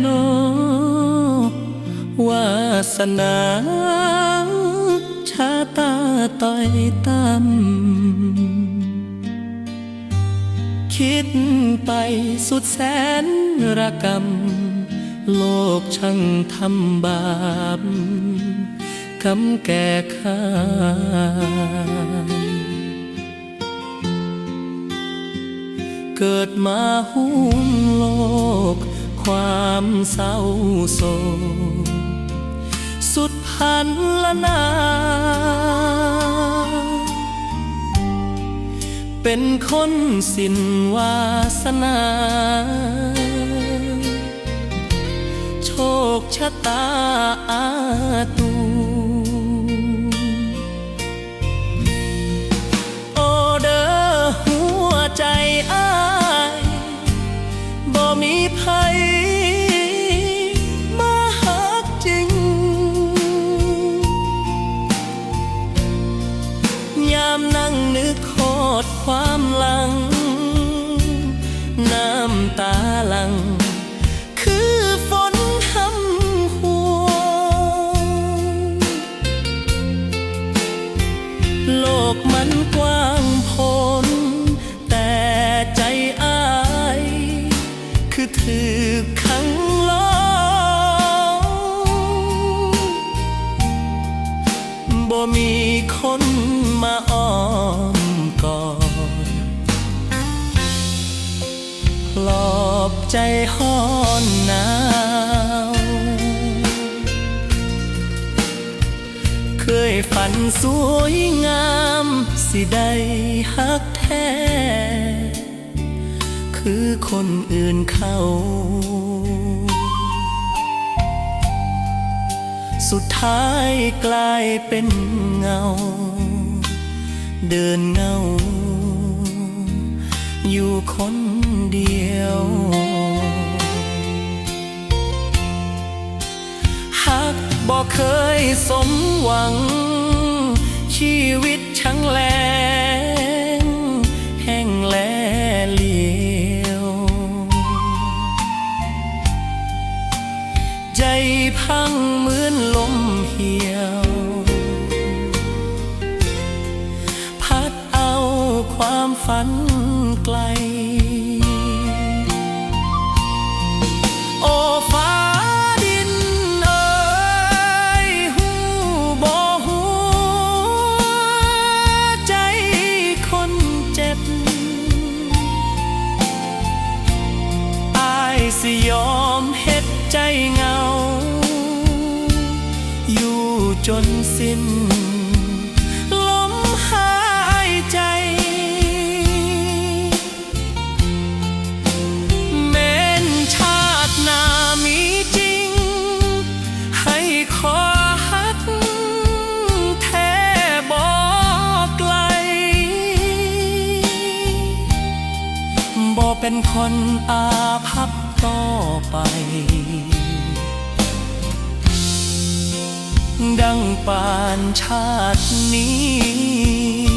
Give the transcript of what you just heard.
โนวาสนาชาตาต่อยต่ำคิดไปสุดแสนระกำโลกช่างทำบาปคำแก่ข้าเกิดมาหุ้มโลก ความเศร้าโศกสุดพันละนา เป็นคนสิ้นวาสนา โชคชะตาอาตู ความหลัง น้ำตาหลัง คือฝนทำหัวโลกมันกว้างพ้น แต่ใจอาย คือถือขังล้อบ่มีคนมาอ้อมกอด ลอบใจห้อนหนาวเคยฝันสวยงาม สิได้ฮักแท้ คือคนอื่นเขาสุดท้ายกลายเป็นเงา เดินเงา อยู่คนเดียวหักบอกเคยสมหวัง ชีวิตช่างแลง แห้งแลเหลียว ใจพังเหมือนลมเหี่ยวพัดเอาความฝัน สิยอมเฮ็ดใจเหงา อยู่จนสิ้นลมหายใจ แม้นชาติหน้ามีจริง ให้ขอฮักแท้บอกไกลบ่เป็นคนอาภัพ ต่อไป ดังปานชาตินี้